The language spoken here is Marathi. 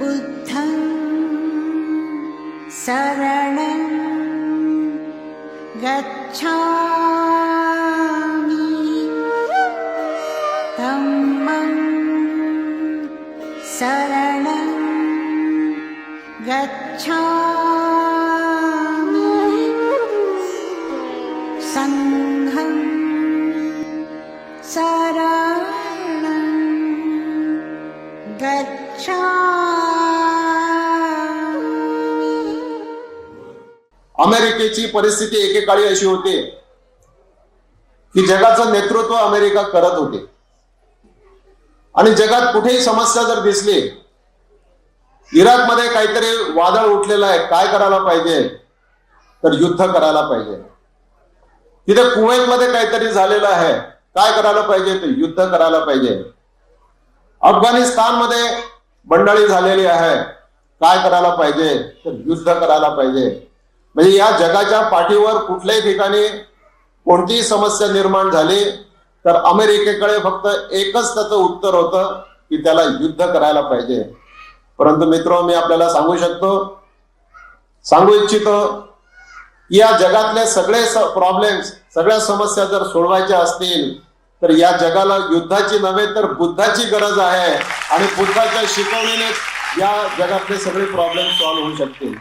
बुद्धं शरणं गच्छामि। धम्मं शरणं गच्छामि अमेरिकेची परिस्थिती एकेकाळी अशी होती की जगाचं नेतृत्व अमेरिका करत होते. आणि जगात कुठेही समस्या जर दिसली इराकमध्ये काहीतरी वादळ उठलेलं आहे काय करायला पाहिजे? तर युद्ध करायला पाहिजे. तिथे कुवैतमध्ये काहीतरी झालेलं आहे काय करायला पाहिजे? तर युद्ध करायला पाहिजे. अफगाणिस्तानमध्ये बंडाळी झालेली आहे. काय करायला पाहिजे? तर युद्ध करायला पाहिजे. म्हणजे या जगाच्या पाठीवर कुठल्याही ठिकाणी कोणतीही समस्या निर्माण झाली तर अमेरिकेकडे फक्त एकच त्याचं उत्तर होतं की त्याला युद्ध करायला पाहिजे. परंतु मित्र मी आपल्याला सांगू शकतो सांगू इच्छितो या जगातले सगळे प्रॉब्लेम्स सगळ्या समस्या जर सोडवायच्या असतील तर या जगाला युद्धाची नव्हे तर बुद्धाची गरज आहे. आणि बुद्धाच्या शिकवणीने या जगातले सगळे प्रॉब्लेम सॉल्व्ह होऊ शकतील.